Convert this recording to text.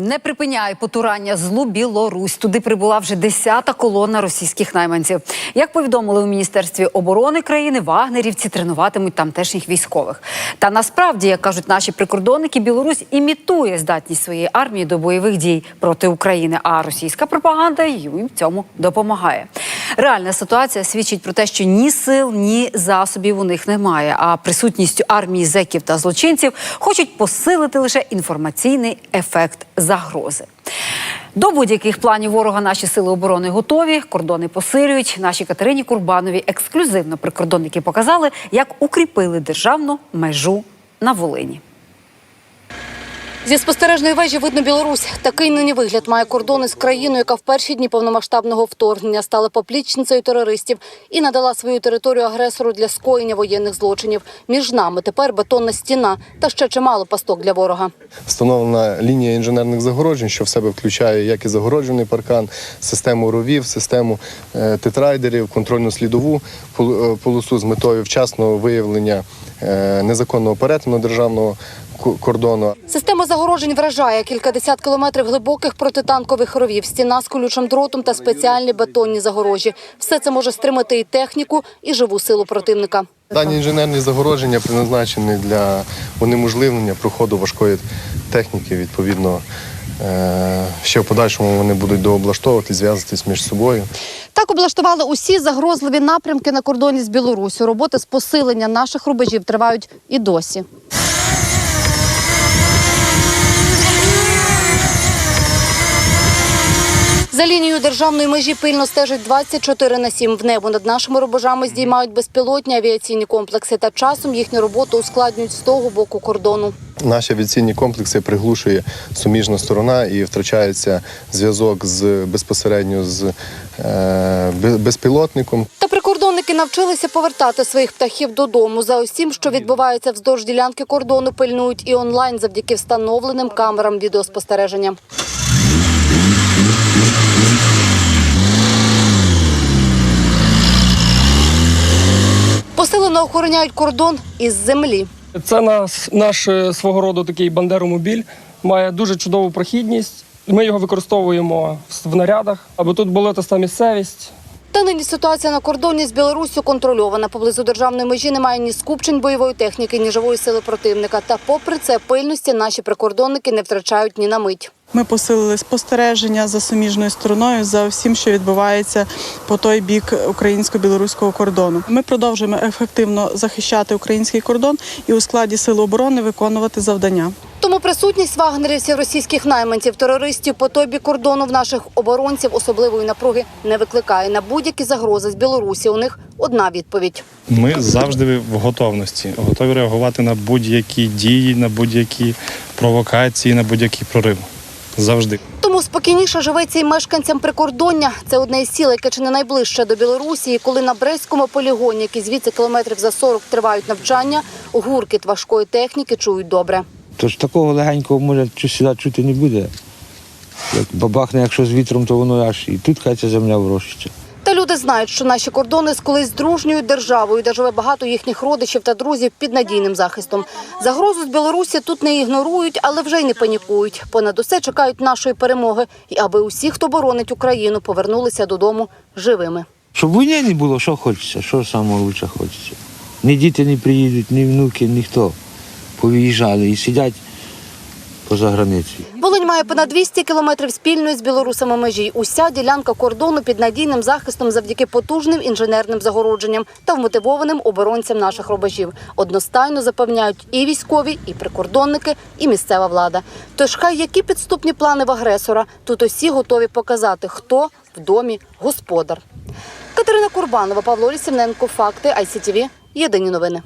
Не припиняє потурання злу Білорусь. Туди прибула вже десята колона російських найманців. Як повідомили у міністерстві оборони країни, вагнерівці тренуватимуть тамтешніх військових. Та насправді, як кажуть наші прикордонники, Білорусь імітує здатність своєї армії до бойових дій проти України. А російська пропаганда їм цьому допомагає. Реальна ситуація свідчить про те, що ні сил, ні засобів у них немає. А присутністю армії зеків та злочинців хочуть посилити лише інформаційний ефект загрози. До будь-яких планів ворога наші сили оборони готові. Кордони посилюють. Нашій Катерині Курбановій ексклюзивно прикордонники показали, як укріпили державну межу на Волині. Зі спостережної вежі видно Білорусь. Такий нині вигляд має кордони з країною, яка в перші дні повномасштабного вторгнення стала поплічницею терористів і надала свою територію агресору для скоєння воєнних злочинів. Між нами тепер бетонна стіна та ще чимало пасток для ворога. Встановлена лінія інженерних загороджень, що в себе включає як і загороджений паркан, систему ровів, систему е, тетрайдерів, контрольну слідову е, полосу з метою вчасного виявлення е, незаконного перетину державного кордону. Система загороджень вражає кількадесят кілометрів глибоких протитанкових ровів, стіна з колючим дротом та спеціальні бетонні загорожі. Все це може стримати і техніку, і живу силу противника. Дані інженерні загородження призначені для унеможливлення проходу важкої техніки. Відповідно, е, ще в подальшому вони будуть дооблаштовувати, зв'язуватись між собою. Так облаштували усі загрозливі напрямки на кордоні з Білорусю. Роботи з посилення наших рубежів тривають і досі. За лінією державної межі пильно стежить 24 на 7. В небо над нашими рубежами здіймають безпілотні авіаційні комплекси та часом їхню роботу ускладнюють з того боку кордону. Наші авіаційні комплекси приглушує суміжна сторона і втрачається зв'язок з безпосередньо з е, безпілотником. Та прикордонники навчилися повертати своїх птахів додому. За усім, що відбувається вздовж ділянки кордону, пильнують і онлайн завдяки встановленим камерам відеоспостереження. Посилено охороняють кордон із землі. Це нас, наш е, свого роду такий бандеромобіль, має дуже чудову прохідність. Ми його використовуємо в нарядах, аби тут була та місцевість. Та нині ситуація на кордоні з Білоруссю контрольована. Поблизу державної межі немає ні скупчень бойової техніки, ні живої сили противника. Та попри це пильності наші прикордонники не втрачають ні на мить. Ми посилили спостереження за суміжною стороною за всім, що відбувається по той бік українсько-білоруського кордону. Ми продовжуємо ефективно захищати український кордон і у складі сил оборони виконувати завдання. Тому присутність вагнерівців, російських найманців, терористів по той бік кордону в наших оборонців особливої напруги не викликає. На будь-які загрози з Білорусі у них одна відповідь. Ми завжди в готовності, готові реагувати на будь-які дії, на будь-які провокації, на будь-які прориви. Завжди. Тому спокійніше живеться і мешканцям прикордоння. Це одне із сіл, яке чи не найближче до Білорусі. І коли на Брестському полігоні, які звідси кілометрів за 40 тривають навчання, гуркіт важкої техніки чують добре. Тож такого легенького може сюди чути не буде. Як бабахне, якщо з вітром, то воно аж і тут хай ця земля врощиться. Люди знають, що наші кордони з колись дружньою державою, де живе багато їхніх родичів та друзів під надійним захистом. Загрозу з Білорусі тут не ігнорують, але вже й не панікують. Понад усе чекають нашої перемоги, і аби усі, хто боронить Україну, повернулися додому живими. Щоб війни не було, що хочеться, що лучше хочеться. Ні діти не приїдуть, ні внуки, ніхто. Повиїжджали і сидять поза границею. Волинь має понад 200 кілометрів спільної з білорусами межі. Уся ділянка кордону під надійним захистом завдяки потужним інженерним загородженням та вмотивованим оборонцям наших рубежів. Одностайно запевняють і військові, і прикордонники, і місцева влада. Тож хай які підступні плани в агресора, тут усі готові показати, хто в домі господар. Катерина Курбанова, Павло Лісівненко, Факти, ICTV. Єдині новини.